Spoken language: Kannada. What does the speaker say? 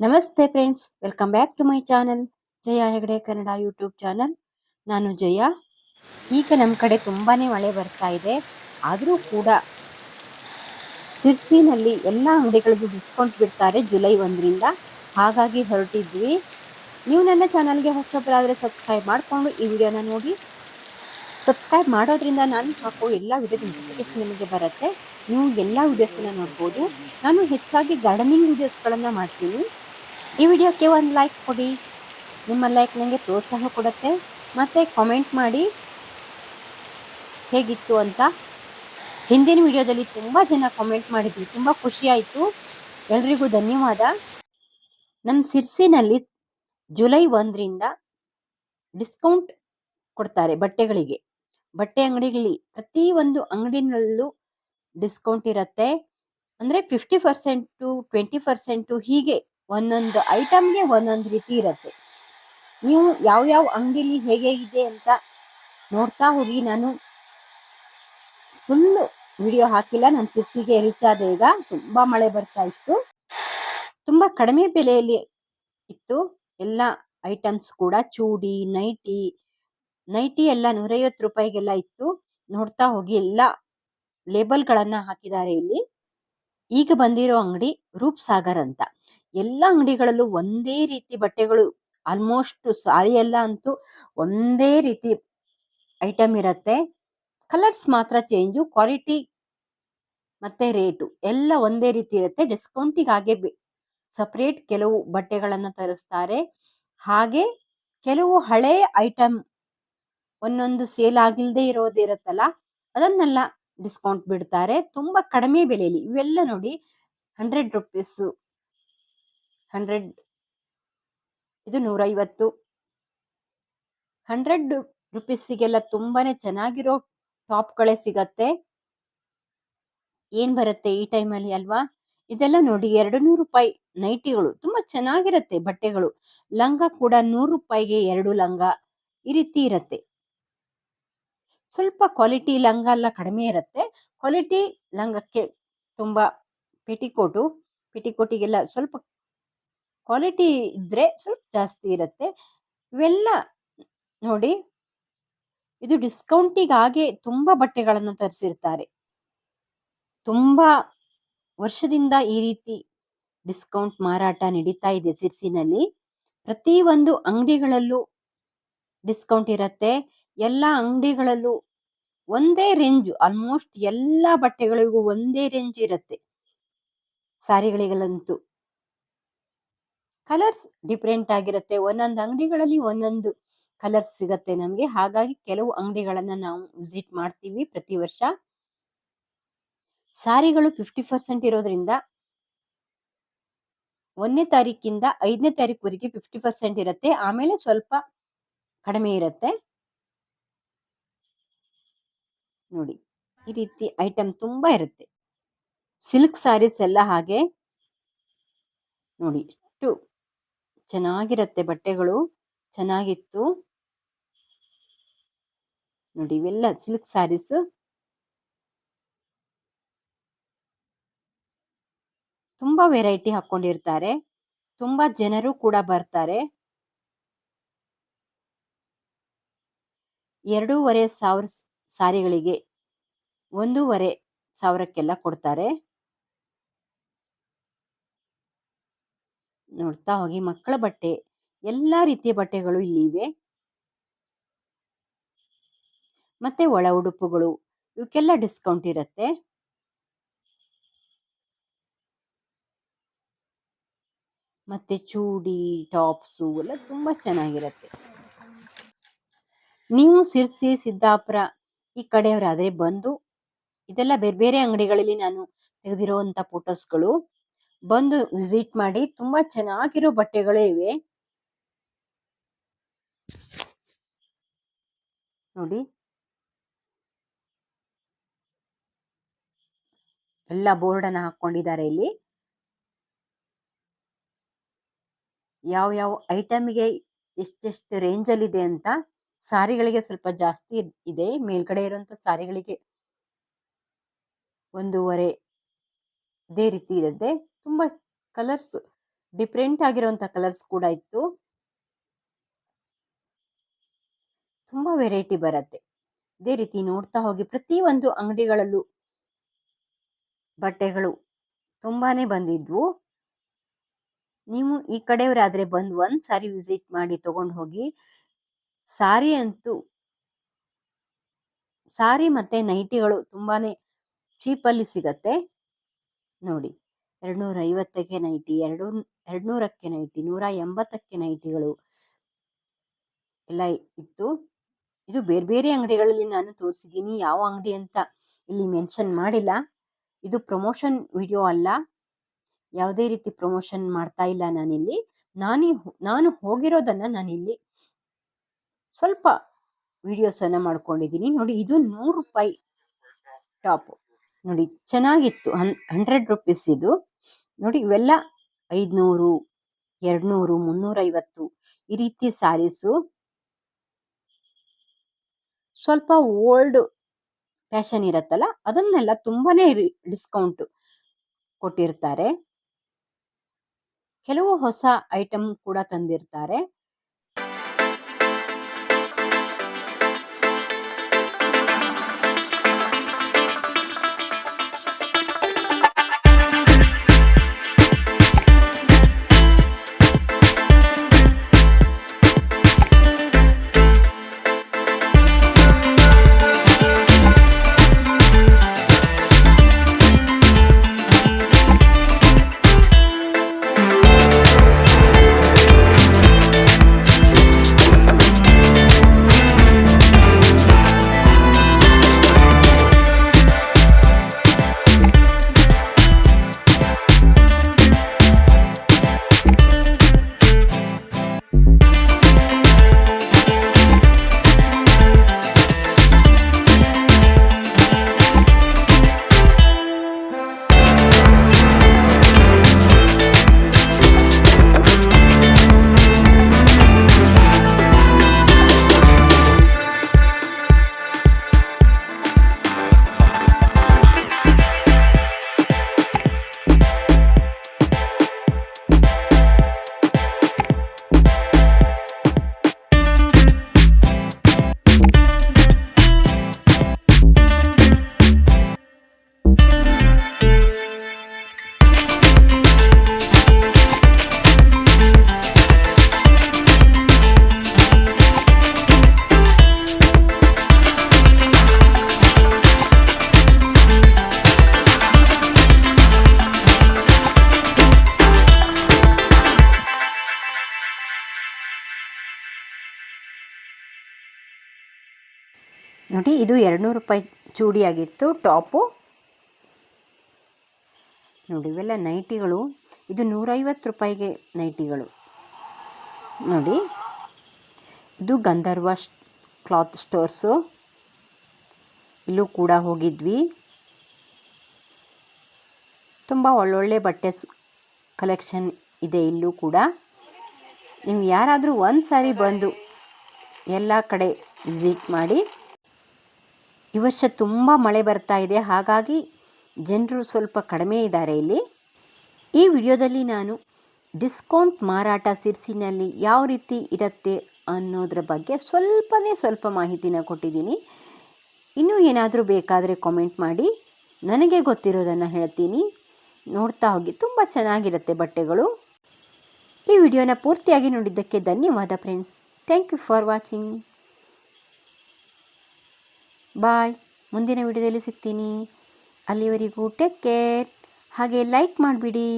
ನಮಸ್ತೆ friends, welcome back to my channel. Jaya Hegde, Kannada YouTube channel. ನಾನು ಜಯ. ಈಗ ನಮ್ಮ ಕಡೆ ತುಂಬಾ ಮಳೆ ಬರ್ತಾ ಇದೆ. ಆದರೂ ಕೂಡ ಸಿರ್ಸಿನಲ್ಲಿ ಎಲ್ಲ ಅಂಗಡಿಗಳಿಗೂ ಡಿಸ್ಕೌಂಟ್ ಬಿಡ್ತಾರೆ ಜುಲೈ ಒಂದರಿಂದ. ಹಾಗಾಗಿ ಹೊರಟಿದ್ವಿ. ನೀವು ನನ್ನ ಚಾನಲ್ಗೆ ಹೊಸಬರಾದರೆ ಸಬ್ಸ್ಕ್ರೈಬ್ ಮಾಡಿಕೊಂಡು ಈ ವಿಡಿಯೋನ ನೋಡಿ. ಸಬ್ಸ್ಕ್ರೈಬ್ ಮಾಡೋದ್ರಿಂದ ನಾನು ಹಾಕೋ ಎಲ್ಲ ವಿಡಿಯೋದ ನೋಟಿಫಿಕೇಶನ್ ನಿಮಗೆ ಬರುತ್ತೆ. ನೀವು ಎಲ್ಲ ವಿಡಿಯೋಸನ್ನ ನೋಡ್ಬೋದು. ನಾನು ಹೆಚ್ಚಾಗಿ ಗಾರ್ಡನಿಂಗ್ ವಿಡಿಯೋಸ್ಗಳನ್ನು ಮಾಡ್ತೀನಿ. ಈ ವಿಡಿಯೋಕ್ಕೆ ಒಂದು ಲೈಕ್ ಕೊಡಿ. ನಿಮ್ಮ ಲೈಕ್ ನನಗೆ ಪ್ರೋತ್ಸಾಹ ಕೊಡುತ್ತೆ. ಮತ್ತು ಕಾಮೆಂಟ್ ಮಾಡಿ ಹೇಗಿತ್ತು ಅಂತ. ಹಿಂದಿನ ವಿಡಿಯೋದಲ್ಲಿ ತುಂಬ ಜನ ಕಾಮೆಂಟ್ ಮಾಡಿದ್ವಿ ತುಂಬ ಖುಷಿಯಾಯಿತು ಎಲ್ರಿಗೂ ಧನ್ಯವಾದ. ನಮ್ಮ ಸಿರ್ಸಿನಲ್ಲಿ ಜುಲೈ ಒಂದರಿಂದ ಡಿಸ್ಕೌಂಟ್ ಕೊಡ್ತಾರೆ ಬಟ್ಟೆಗಳಿಗೆ. ಬಟ್ಟೆ ಅಂಗಡಿಗಳಲ್ಲಿ ಪ್ರತಿ ಒಂದು ಅಂಗಡಿನಲ್ಲೂ ಡಿಸ್ಕೌಂಟ್ ಇರುತ್ತೆ. ಅಂದರೆ ಫಿಫ್ಟಿ ಪರ್ಸೆಂಟು ಟ್ವೆಂಟಿ ಪರ್ಸೆಂಟು ಹೀಗೆ ಒಂದೊಂದು ಐಟಮ್ಗೆ ಒಂದೊಂದು ರೀತಿ ಇರುತ್ತೆ. ನೀವು ಯಾವ ಯಾವ ಅಂಗಡಿಲಿ ಹೇಗೆ ಇದೆ ಅಂತ ನೋಡ್ತಾ ಹೋಗಿ. ನಾನು ಫುಲ್ ವಿಡಿಯೋ ಹಾಕಿಲ್ಲ. ನನ್ನ ಸಿಸ್ಸಿಗೆ ರೀಚ್ ಆದ ಈಗ ತುಂಬಾ ಮಳೆ ಬರ್ತಾ ಇತ್ತು. ತುಂಬಾ ಕಡಿಮೆ ಬೆಲೆಯಲ್ಲಿ ಇತ್ತು. ಎಲ್ಲ ಐಟಮ್ಸ್ ಕೂಡ ಚೂಡಿ ನೈಟಿ ನೈಟಿ ಎಲ್ಲ ನೂರೈವತ್ತು ರೂಪಾಯಿಗೆಲ್ಲ ಇತ್ತು. ನೋಡ್ತಾ ಹೋಗಿ ಎಲ್ಲ ಲೇಬಲ್ಗಳನ್ನು ಹಾಕಿದ್ದಾರೆ ಇಲ್ಲಿ. ಈಗ ಬಂದಿರೋ ಅಂಗಡಿ ರೂಪ್ ಸಾಗರ್ ಅಂತ. ಎಲ್ಲ ಅಂಗಡಿಗಳಲ್ಲೂ ಒಂದೇ ರೀತಿ ಬಟ್ಟೆಗಳು ಆಲ್ಮೋಸ್ಟ್ ಸಾರಿ ಎಲ್ಲ ಅಂತೂ ಒಂದೇ ರೀತಿ ಐಟಮ್ ಇರತ್ತೆ. ಕಲರ್ಸ್ ಮಾತ್ರ ಚೇಂಜು ಕ್ವಾಲಿಟಿ ಮತ್ತೆ ರೇಟು ಎಲ್ಲ ಒಂದೇ ರೀತಿ ಇರುತ್ತೆ. ಡಿಸ್ಕೌಂಟಿಗೆ ಹಾಗೆ ಸಪ್ರೇಟ್ ಕೆಲವು ಬಟ್ಟೆಗಳನ್ನು ತರಿಸ್ತಾರೆ. ಹಾಗೆ ಕೆಲವು ಹಳೆ ಐಟಮ್ ಒಂದೊಂದು ಸೇಲ್ ಆಗಿಲ್ದೇ ಇರೋದಿರುತ್ತಲ್ಲ ಅದನ್ನೆಲ್ಲ ಡಿಸ್ಕೌಂಟ್ ಬಿಡ್ತಾರೆ. ತುಂಬಾ ಕಡಿಮೆ ಬೆಲೆಯಲ್ಲಿ ಇವೆಲ್ಲ ನೋಡಿ ಹಂಡ್ರೆಡ್ ರುಪೀಸ್ ಹಂಡ್ರೆಡ್ ಇದು ನೂರೈವತ್ತು. ಹಂಡ್ರೆಡ್ ರುಪೀಸಿಗೆಲ್ಲ ತುಂಬಾನೇ ಚೆನ್ನಾಗಿರೋ ಟಾಪ್ಗಳೇ ಸಿಗತ್ತೆ. ಏನ್ ಬರುತ್ತೆ ಈ ಟೈಮಲ್ಲಿ ಅಲ್ವಾ? ಇದೆಲ್ಲ ನೋಡಿ ಎರಡು ನೂರು ರೂಪಾಯಿ ನೈಟಿಗಳು, ತುಂಬಾ ಚೆನ್ನಾಗಿರತ್ತೆ ಬಟ್ಟೆಗಳು. ಲಂಗ ಕೂಡ ನೂರು ರೂಪಾಯಿಗೆ ಎರಡು ಲಂಗ, ಈ ರೀತಿ ಇರತ್ತೆ. ಸ್ವಲ್ಪ ಕ್ವಾಲಿಟಿ ಲಂಗ ಎಲ್ಲ ಕಡಿಮೆ ಇರುತ್ತೆ. ಕ್ವಾಲಿಟಿ ಲಂಗಕ್ಕೆ ತುಂಬಾ ಪೆಟಿಕೋಟು, ಪೆಟಿಕೋಟಿಗೆಲ್ಲ ಸ್ವಲ್ಪ ಕ್ವಾಲಿಟಿ ಇದ್ರೆ ಸ್ವಲ್ಪ ಜಾಸ್ತಿ ಇರುತ್ತೆ. ಇವೆಲ್ಲ ನೋಡಿ, ಇದು ಡಿಸ್ಕೌಂಟಿಗಾಗೆ ತುಂಬಾ ಬಟ್ಟೆಗಳನ್ನು ತರಿಸಿರ್ತಾರೆ. ತುಂಬಾ ವರ್ಷದಿಂದ ಈ ರೀತಿ ಡಿಸ್ಕೌಂಟ್ ಮಾರಾಟ ನಡೀತಾ ಇದೆ ಸಿರ್ಸಿನಲ್ಲಿ. ಪ್ರತಿ ಒಂದು ಅಂಗಡಿಗಳಲ್ಲೂ ಡಿಸ್ಕೌಂಟ್ ಇರುತ್ತೆ. ಎಲ್ಲ ಅಂಗಡಿಗಳಲ್ಲೂ ಒಂದೇ ರೇಂಜ್ ಆಲ್ಮೋಸ್ಟ್ ಎಲ್ಲ ಬಟ್ಟೆಗಳಿಗೂ ಒಂದೇ ರೇಂಜ್ ಇರುತ್ತೆ. ಸಾರಿಗಳಿಗಂತೂ ಕಲರ್ಸ್ ಡಿಫ್ರೆಂಟ್ ಆಗಿರುತ್ತೆ. ಒಂದೊಂದು ಅಂಗಡಿಗಳಲ್ಲಿ ಒಂದೊಂದು ಕಲರ್ಸ್ ಸಿಗತ್ತೆ ನಮಗೆ. ಹಾಗಾಗಿ ಕೆಲವು ಅಂಗಡಿಗಳನ್ನ ನಾವು ವಿಸಿಟ್ ಮಾಡ್ತೀವಿ ಪ್ರತಿ ವರ್ಷ. ಸಾರಿಗಳು ಫಿಫ್ಟಿ ಪರ್ಸೆಂಟ್ ಇರೋದ್ರಿಂದ ಒಂದನೇ ತಾರೀಕಿಂದ ಐದನೇ ತಾರೀಕುವರೆಗೆ ಫಿಫ್ಟಿ ಪರ್ಸೆಂಟ್ ಇರುತ್ತೆ. ಆಮೇಲೆ ಸ್ವಲ್ಪ ಕಡಿಮೆ ಇರುತ್ತೆ. ನೋಡಿ, ಈ ರೀತಿ ಐಟಮ್ ತುಂಬಾ ಇರುತ್ತೆ. ಸಿಲ್ಕ್ ಸಾರೀಸ್ ಎಲ್ಲ ಹಾಗೆ ನೋಡಿ ಚೆನ್ನಾಗಿರತ್ತೆ ಬಟ್ಟೆಗಳು. ಚೆನ್ನಾಗಿತ್ತು. ನೋಡಿ ಇವೆಲ್ಲ ಸಿಲ್ಕ್ ಸ್ಯಾರೀಸ್ ತುಂಬಾ ವೆರೈಟಿ ಹಾಕೊಂಡಿರ್ತಾರೆ. ತುಂಬಾ ಜನರು ಕೂಡ ಬರ್ತಾರೆ. ಎರಡೂವರೆ ಸಾವಿರ ಸಾರಿಗಳಿಗೆ ಒಂದೂವರೆ ಸಾವಿರಕ್ಕೆಲ್ಲ ಕೊಡ್ತಾರೆ. ನೋಡ್ತಾ ಹೋಗಿ ಮಕ್ಕಳ ಬಟ್ಟೆ, ಎಲ್ಲಾ ರೀತಿಯ ಬಟ್ಟೆಗಳು ಇಲ್ಲಿ ಇವೆ ಮತ್ತೆ ಒಳ ಉಡುಪುಗಳು, ಇವಕ್ಕೆಲ್ಲ ಡಿಸ್ಕೌಂಟ್ ಇರುತ್ತೆ. ಮತ್ತೆ ಚೂಡಿ, ಟಾಪ್ಸು ಎಲ್ಲ ತುಂಬಾ ಚೆನ್ನಾಗಿರುತ್ತೆ. ನೀವು ಸಿರ್ಸಿ, ಸಿದ್ದಾಪುರ ಈ ಕಡೆಯವರಾದ್ರೆ ಬಂದು, ಇದೆಲ್ಲ ಬೇರೆ ಬೇರೆ ಅಂಗಡಿಗಳಲ್ಲಿ ನಾನು ತೆಗೆದಿರುವಂತ ಫೋಟೋಸ್ಗಳು ಬಂದು ವಿಸಿಟ್ ಮಾಡಿ ತುಂಬಾ ಚೆನ್ನಾಗಿರೋ ಬಟ್ಟೆಗಳು ಇವೆ. ನೋಡಿ. ಎಲ್ಲ ಬೋರ್ಡ್ ಅನ್ನ ಹಾಕೊಂಡಿದ್ದಾರೆ ಇಲ್ಲಿ. ಯಾವ ಯಾವ ಐಟಮ್ಗೆ ಎಷ್ಟೆಷ್ಟು ರೇಂಜ್ ಅಲ್ಲಿ ಇದೆ ಅಂತ ಸಾರಿಗಳಿಗೆ ಸ್ವಲ್ಪ ಜಾಸ್ತಿ ಇದೆ. ಮೇಲ್ಗಡೆ ಇರುವಂತ ಸಾರಿಗಳಿಗೆ ಒಂದೂವರೆ ಇದೇ ರೀತಿ ಇರುತ್ತೆ. ತುಂಬಾ ಕಲರ್ಸ್ ಡಿಫ್ರೆಂಟ್ ಆಗಿರುವಂತ ಕಲರ್ಸ್ ಕೂಡ ಇತ್ತು. ತುಂಬಾ ವೆರೈಟಿ ಬರುತ್ತೆ. ಇದೇ ರೀತಿ ನೋಡ್ತಾ ಹೋಗಿ ಪ್ರತಿ ಒಂದು ಅಂಗಡಿಗಳಲ್ಲೂ ಬಟ್ಟೆಗಳು ತುಂಬಾನೇ ಬಂದಿದ್ವು. ನೀವು ಈ ಕಡೆಯವರಾದ್ರೆ ಬಂದು ಒಂದ್ ಸಾರಿ ವಿಸಿಟ್ ಮಾಡಿ ತಗೊಂಡು ಹೋಗಿ, ಸಾರಿ ಅಂತೂ ಸಾರಿ ಮತ್ತೆ ನೈಟಿಗಳು ತುಂಬಾನೇ ಚೀಪಲ್ಲಿ ಸಿಗತ್ತೆ. ನೋಡಿ. ಎರಡ್ನೂರ ಐವತ್ತಕ್ಕೆ ನೈಟಿ, ಎರಡು, ಎರಡ್ನೂರಕ್ಕೆ ನೈಟಿ ನೂರ ಎಂಬತ್ತಕ್ಕೆ ನೈಟಿಗಳು ಎಲ್ಲ ಇತ್ತು. ಇದು ಬೇರೆ ಬೇರೆ ಅಂಗಡಿಗಳಲ್ಲಿ ನಾನು ತೋರಿಸಿದ್ದೀನಿ. ಯಾವ ಅಂಗಡಿ ಅಂತ ಇಲ್ಲಿ ಮೆನ್ಷನ್ ಮಾಡಿಲ್ಲ. ಇದು ಪ್ರಮೋಷನ್ ವಿಡಿಯೋ ಅಲ್ಲ. ಯಾವುದೇ ರೀತಿ ಪ್ರಮೋಷನ್ ಮಾಡ್ತಾ ಇಲ್ಲ ನಾನಿಲ್ಲಿ. ನಾನಿ ನಾನು ಹೋಗಿರೋದನ್ನ ನಾನಿಲ್ಲಿ ಸ್ವಲ್ಪ ವಿಡಿಯೋಸ್ ಅನ್ನ ಮಾಡ್ಕೊಂಡಿದ್ದೀನಿ. ನೋಡಿ, ಇದು ನೂರು ರೂಪಾಯಿ ಟಾಪ್. ನೋಡಿ, ಚೆನ್ನಾಗಿತ್ತು. ಹನ್ ಹಂಡ್ರೆಡ್ ರುಪೀಸ್ ಇದು. ನೋಡಿ ಇವೆಲ್ಲ ಐದ್ನೂರು, ಎರಡ್ನೂರು, ಮುನ್ನೂರೈವತ್ತು ಈ ರೀತಿ ಸ್ಯಾರೀಸು ಸ್ವಲ್ಪ ಓಲ್ಡ್ ಫ್ಯಾಷನ್ ಇರತ್ತಲ್ಲ, ಅದನ್ನೆಲ್ಲ ತುಂಬಾನೇ ಡಿಸ್ಕೌಂಟ್ ಕೊಟ್ಟಿರ್ತಾರೆ. ಕೆಲವು ಹೊಸ ಐಟಮ್ ಕೂಡ ತಂದಿರ್ತಾರೆ. ನೋಡಿ, ಇದು ಎರಡುನೂರು ರೂಪಾಯಿ ಚೂಡಿ ಆಗಿತ್ತು ಟಾಪು. ನೋಡಿ, ಇವೆಲ್ಲ ನೈಟಿಗಳು. ಇದು ನೂರೈವತ್ತು ರೂಪಾಯಿಗೆ ನೈಟಿಗಳು. ನೋಡಿ, ಇದು ಗಂಧರ್ವ ಕ್ಲಾತ್ ಸ್ಟೋರ್ಸು. ಇಲ್ಲೂ ಕೂಡ ಹೋಗಿದ್ವಿ. ತುಂಬ ಒಳ್ಳೊಳ್ಳೆ ಬಟ್ಟೆ ಕಲೆಕ್ಷನ್ ಇದೆ ಇಲ್ಲೂ ಕೂಡ. ನೀವು ಯಾರಾದರೂ ಒಂದು ಸಾರಿ ಬಂದು ಎಲ್ಲ ಕಡೆ ವಿಸಿಟ್ ಮಾಡಿ. ಈ ವರ್ಷ ತುಂಬ ಮಳೆ ಬರ್ತಾ ಇದೆ. ಹಾಗಾಗಿ ಜನರು ಸ್ವಲ್ಪ ಕಡಿಮೆ ಇದ್ದಾರೆ ಇಲ್ಲಿ. ಈ ವಿಡಿಯೋದಲ್ಲಿ ನಾನು ಡಿಸ್ಕೌಂಟ್ ಮಾರಾಟ ಸಿರ್ಸಿನಲ್ಲಿ ಯಾವ ರೀತಿ ಇರುತ್ತೆ ಅನ್ನೋದ್ರ ಬಗ್ಗೆ ಸ್ವಲ್ಪನೇ ಸ್ವಲ್ಪ ಮಾಹಿತಿನ ಕೊಟ್ಟಿದ್ದೀನಿ. ಇನ್ನೂ ಏನಾದರೂ ಬೇಕಾದರೆ ಕಾಮೆಂಟ್ ಮಾಡಿ. ನನಗೆ ಗೊತ್ತಿರೋದನ್ನು ಹೇಳ್ತೀನಿ. ನೋಡ್ತಾ ಹೋಗಿ. ತುಂಬ ಚೆನ್ನಾಗಿರುತ್ತೆ ಬಟ್ಟೆಗಳು. ಈ ವಿಡಿಯೋನ ಪೂರ್ತಿಯಾಗಿ ನೋಡಿದ್ದಕ್ಕೆ ಧನ್ಯವಾದ friends thank you for watching bye. ಮುಂದಿನ ವಿಡಿಯೋದಲ್ಲಿ ಸಿಗ್ತೀನಿ. ಅಲ್ಲಿವರೆಗೂ ಟೇಕ್ ಕೇರ್ ಹಾಗೆ ಲೈಕ್ ಮಾಡಿಬಿಡಿ.